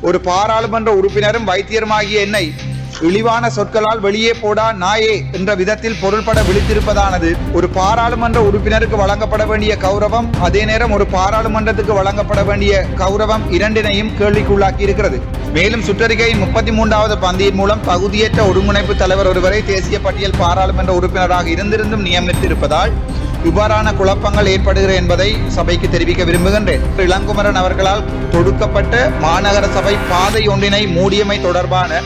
ஒரு பாராளுமன்ற உறுப்பினரும் வைத்தியருமாகிய என்னை இழிவான சொற்களால் வெளியே போடா நாயே என்ற விதத்தில் பொருள்பட விழித்திருப்பதானது. ஒரு பாராளுமன்ற உறுப்பினருக்கு வழங்கப்பட வேண்டிய கௌரவம் அதே நேரம் ஒரு பாராளுமன்றத்துக்கு வழங்கப்பட வேண்டிய கௌரவம் இரண்டினையும் கேள்விக்குள்ளாக்கி இருக்கிறது மேலும் சுற்றறிக்கையின் முப்பத்தி மூன்றாவது பந்தியின் மூலம் தகுதியற்ற ஒருங்கிணைப்பு தலைவர் ஒருவரை தேசிய பட்டியல் பாராளுமன்ற உறுப்பினராக இருந்திருந்தும் நியமித்திருப்பதால் இவ்வாறான குழப்பங்கள் ஏற்படுகிற என்பதை சபைக்கு தெரிவிக்க விரும்புகின்றேன். இளங்குமரன் அவர்களால் தொடுக்கப்பட்ட மாநகர சபை பாதை ஒன்றினை மூடியமை தொடர்பான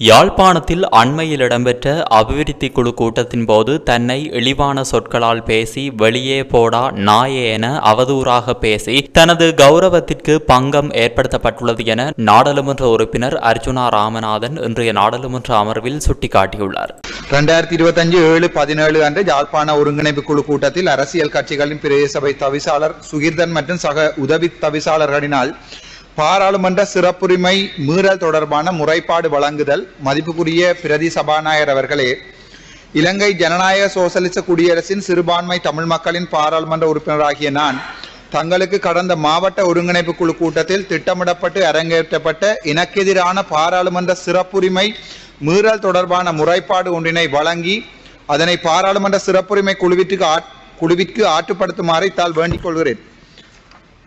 யாழ்ப்பாணத்தில் அண்மையில் இடம்பெற்ற அபிவிருத்தி குழு கூட்டத்தின் போது தன்னை இழிவான சொற்களால் பேசி வெளியே போடா நாயே என அவதூறாக பேசி தனது கௌரவத்திற்கு பங்கம் ஏற்படுத்தப்பட்டுள்ளது என நாடாளுமன்ற உறுப்பினர் அர்ஜுனா ராமநாதன் இன்றைய நாடாளுமன்ற அமர்வில் சுட்டிக்காட்டியுள்ளார். ரெண்டாயிரத்தி இருபத்தஞ்சு ஏழு பதினேழு அன்று யாழ்ப்பாண ஒருங்கிணைப்பு குழு கூட்டத்தில் அரசியல் கட்சிகளின் பிரதேசபை தவிசாளர் சுகிர்தன் மற்றும் சக உதவி தவிசாளர்களினால் பாராளுமன்ற சிறப்புரிமை மீறல் தொடர்பான முறைப்பாடு வழங்குதல் மதிப்புக்குரிய பிரதி சபாநாயகர் அவர்களே இலங்கை ஜனநாயக சோசலிச குடியரசின் சிறுபான்மை தமிழ் மக்களின் பாராளுமன்ற உறுப்பினராகிய நான் தங்களுக்கு கடந்த மாவட்ட ஒருங்கிணைப்பு குழு கூட்டத்தில் திட்டமிடப்பட்டு அரங்கேற்றப்பட்ட இனக்கெதிரான பாராளுமன்ற சிறப்புரிமை மீறல் தொடர்பான முறைப்பாடு ஒன்றினை வழங்கி அதனை பாராளுமன்ற சிறப்புரிமை குழுவிற்கு ஆட்- குழுவிற்கு ஆற்றுப்படுத்துமாறு இத்தால் வேண்டிக் கொள்கிறேன்.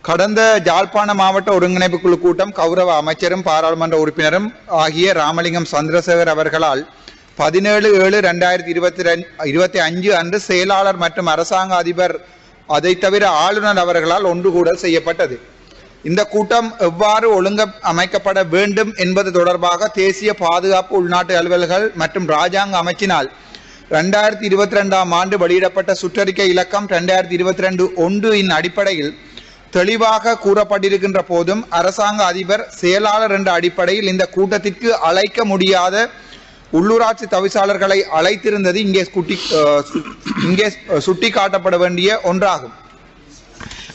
கடந்த ஜாழ்ப்பாண மாவட்ட ஒருங்கிணைப்பு குழு கூட்டம் கௌரவ அமைச்சரும் பாராளுமன்ற உறுப்பினரும் ஆகிய ராமலிங்கம் சந்திரசேகர் அவர்களால் பதினேழு ஏழு ரெண்டாயிரத்தி இருபத்தி ரெண்டு இருபத்தி அஞ்சு அன்று செயலாளர் மற்றும் அரசாங்க அதிபர் அதை தவிர ஆளுநர் அவர்களால் ஒன்று கூடல் செய்யப்பட்டது. இந்த கூட்டம் எவ்வாறு ஒழுங்க அமைக்கப்பட வேண்டும் என்பது தொடர்பாக தேசிய பாதுகாப்பு உள்நாட்டு அலுவல்கள் மற்றும் ராஜாங்க அமைச்சினால் ரெண்டாயிரத்தி இருபத்தி ரெண்டாம் ஆண்டு வெளியிடப்பட்ட சுற்றறிக்கை இலக்கம் ரெண்டாயிரத்தி இருபத்தி ரெண்டு ஒன்று இன் அடிப்படையில் தெளிவாக கூறப்பட்டிருக்கின்ற போதும் அரசாங்க அதிபர் செயலாளர் என்ற அடிப்படையில் இந்த கூட்டத்திற்கு அழைக்க முடியாத உள்ளூராட்சி தவிசாளர்களை அழைத்திருந்தது இங்கே குட்டி இங்கே சுட்டி காட்டப்பட வேண்டிய ஒன்றாகும்.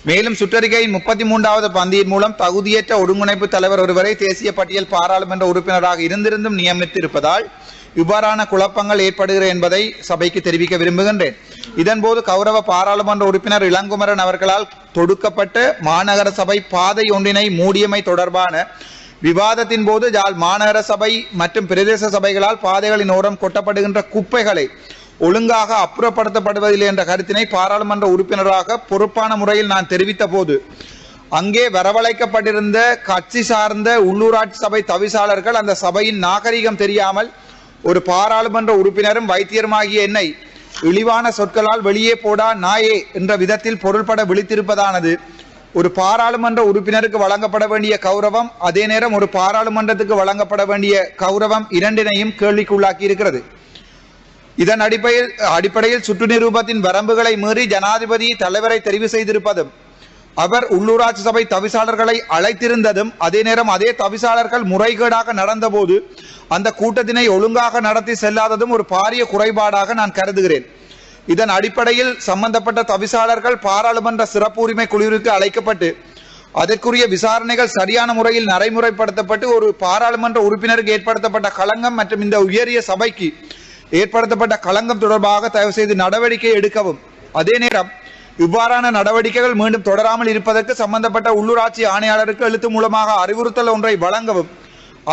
மேலும் சுற்றறிக்கையின் முப்பத்தி மூன்றாவது பந்தியின் மூலம் தகுதியற்ற ஒருங்கிணைப்பு தலைவர் ஒருவரை தேசிய பட்டியல் பாராளுமன்ற உறுப்பினராக இருந்திருந்தும் நியமித்திருப்பதால் இவ்வாறான குழப்பங்கள் ஏற்படுகிற என்பதை சபைக்கு தெரிவிக்க விரும்புகின்றேன். இதன்போது கௌரவ பாராளுமன்ற உறுப்பினர் இளங்குமரன் அவர்களால் தொடுக்கப்பட்ட மாநகர சபை பாதை ஒன்றினை மூடியமை தொடர்பான விவாதத்தின் போது யாழ் மாநகர சபை மற்றும் பிரதேச சபைகளால் பாதைகளின் ஓரம் கொட்டப்படுகின்ற குப்பைகளை ஒழுங்காக அப்புறப்படுத்தப்படுவதில்லை என்ற கருத்தினை பாராளுமன்ற உறுப்பினராக பொறுப்பான முறையில் நான் தெரிவித்த போது அங்கே வரவழைக்கப்பட்டிருந்த கட்சி சார்ந்த உள்ளூராட்சி சபை தவிசாளர்கள் அந்த சபையின் நாகரிகம் தெரியாமல் ஒரு பாராளுமன்ற உறுப்பினரும் வைத்தியருமாகிய என்னை இழிவான சொற்களால் வெளியே போடா நாயே என்ற விதத்தில் பொருள்பட விழித்திருப்பதானது. ஒரு பாராளுமன்ற உறுப்பினருக்கு வழங்கப்பட வேண்டிய கௌரவம் அதே நேரம் ஒரு பாராளுமன்றத்துக்கு வழங்கப்பட வேண்டிய கௌரவம் இரண்டினையும் கேள்விக்குள்ளாக்கி இருக்கிறது இதன் அடிப்படையில் அடிப்படையில் சுற்று நிரூபத்தின் வரம்புகளை மீறி ஜனாதிபதி தலைவரை தெரிவு செய்திருப்பதும் அவர் உள்ளூராட்சி சபை தவிசாளர்களை அழைத்திருந்ததும் அதே நேரம் அதே தவிசாளர்கள் முறைகேடாக நடந்தபோது அந்த கூட்டத்தினை ஒழுங்காக நடத்தி செல்லாததும் ஒரு பாரிய குறைபாடாக நான் கருதுகிறேன். இதன் அடிப்படையில் சம்பந்தப்பட்ட தவிசாளர்கள் பாராளுமன்ற சிறப்பு உரிமை குழுவிற்கு அழைக்கப்பட்டு அதற்குரிய விசாரணைகள் சரியான முறையில் நடைமுறைப்படுத்தப்பட்டு ஒரு பாராளுமன்ற உறுப்பினருக்கு ஏற்படுத்தப்பட்ட களங்கம் மற்றும் இந்த உயரிய சபைக்கு ஏற்படுத்தப்பட்ட களங்கம் தொடர்பாக தயவு செய்து நடவடிக்கை எடுக்கவும். அதே நேரம் இவ்வாறான நடவடிக்கைகள் மீண்டும் தொடராமல் இருப்பதற்கு சம்பந்தப்பட்ட உள்ளூராட்சி ஆணையாளருக்கு எழுத்து மூலமாக அறிவுறுத்தல் ஒன்றை வழங்கவும்.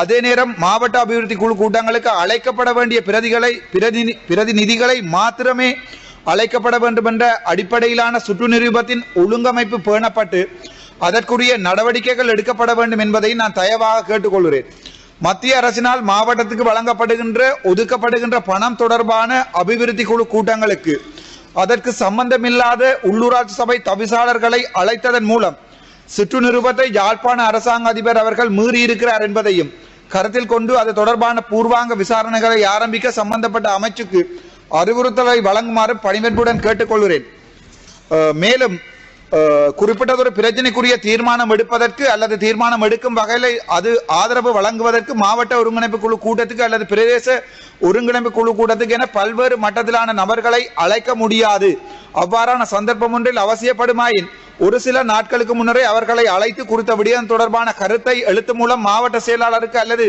அதே நேரம் மாவட்ட அபிவிருத்தி குழு கூட்டங்களுக்கு அழைக்கப்பட வேண்டிய பிரதிகளை பிரதிநி பிரதிநிதிகளை மாத்திரமே அழைக்கப்பட வேண்டும் என்ற அடிப்படையிலான சுற்று நிரூபத்தின் ஒழுங்கமைப்பு பேணப்பட்டு அதற்குரிய நடவடிக்கைகள் எடுக்கப்பட வேண்டும் என்பதை நான் தயவாக கேட்டுக்கொள்கிறேன். மத்திய அரசினால் மாவட்டத்துக்கு வழங்கப்படுகின்ற ஒதுக்கப்படுகின்ற பணம் தொடர்பான அபிவிருத்தி குழு கூட்டங்களுக்கு அதற்கு சம்பந்தமில்லாத உள்ளூராட்சி சபை தவிசாளர்களை அழைத்ததன் மூலம் சுற்று நிருபத்தை யாழ்ப்பாண அரசாங்க அதிபர் அவர்கள் மீறியிருக்கிறார் என்பதையும் கருத்தில் கொண்டு அது தொடர்பான பூர்வாங்க விசாரணைகளை ஆரம்பிக்க சம்பந்தப்பட்ட அமைச்சுக்கு அறிவுறுத்தலை வழங்குமாறு பணிவென்புடன் கேட்டுக்கொள்கிறேன். மேலும் குறிப்பிட்டதொரு பிரச்சனைக்குரிய தீர்மானம் எடுப்பதற்கு அல்லது தீர்மானம் எடுக்கும் வகையில் அது ஆதரவு வழங்குவதற்கு மாவட்ட ஒருங்கிணைப்பு குழு கூட்டத்துக்கு அல்லது பிரதேச ஒருங்கிணைப்பு குழு கூட்டத்துக்கு என பல்வேறு மட்டத்திலான நபர்களை அழைக்க முடியாது. அவ்வாறான சந்தர்ப்பம் ஒன்றில் அவசியப்படுமாயின் ஒரு சில நாட்களுக்கு முன்னரே அவர்களை அழைத்து குறித்த விடயம் தொடர்பான கருத்தை எழுத்து மூலம் மாவட்ட செயலாளருக்கு அல்லது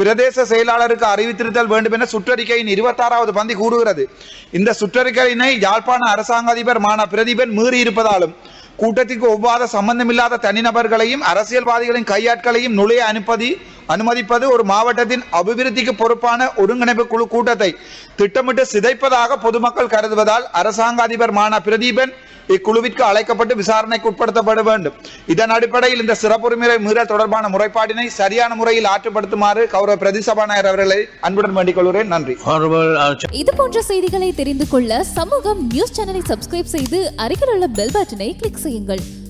பிரதேச செயலாளருக்கு அறிவித்திருத்தல் வேண்டும் என சுற்றறிக்கையின் இருபத்தாறாவது பந்தி கூறுகிறது. இந்த சுற்றறிக்கையினை யாழ்ப்பாண அரசாங்க அதிபர் மான பிரதீபன் மீறி இருப்பதாலும் கூட்டத்திற்கு ஒவ்வாத சம்பந்தமில்லாத தனிநபர்களையும் அரசியல்வாதிகளின் கையாட்களையும் நுழைய அனுப்பதி அனுமதிப்பது ஒரு மாவட்டத்தின் அபிவிருத்திக்கு பொறுப்பான ஒருங்கிணைப்பு குழு கூட்டத்தை திட்டமிட்டு சிதைப்பதாக பொதுமக்கள் கருதுவதால் அரசாங்க அதிபர் மானா பிரதீபன் இக்குழுவிற்கு அழைக்கப்பட்டு விசாரணைக்கு உட்படுத்தப்பட வேண்டும். இதன் அடிப்படையில் இந்த சிறப்புரிமை மீறல் தொடர்பான முறைப்பாட்டினை சரியான முறையில் ஆற்றுப்படுத்துமாறு கௌரவ பிரதி சபாநாயகர் அவர்களை அன்புடன் வேண்டிக் கொள்கிறேன். நன்றி. இது போன்ற செய்திகளை தெரிந்து கொள்ள சமூகம் நியூஸ் சேனலை சப்ஸ்கிரைப் செய்து அருகில் உள்ள பெல் பட்டனை கிளிக் செய்யுங்கள்.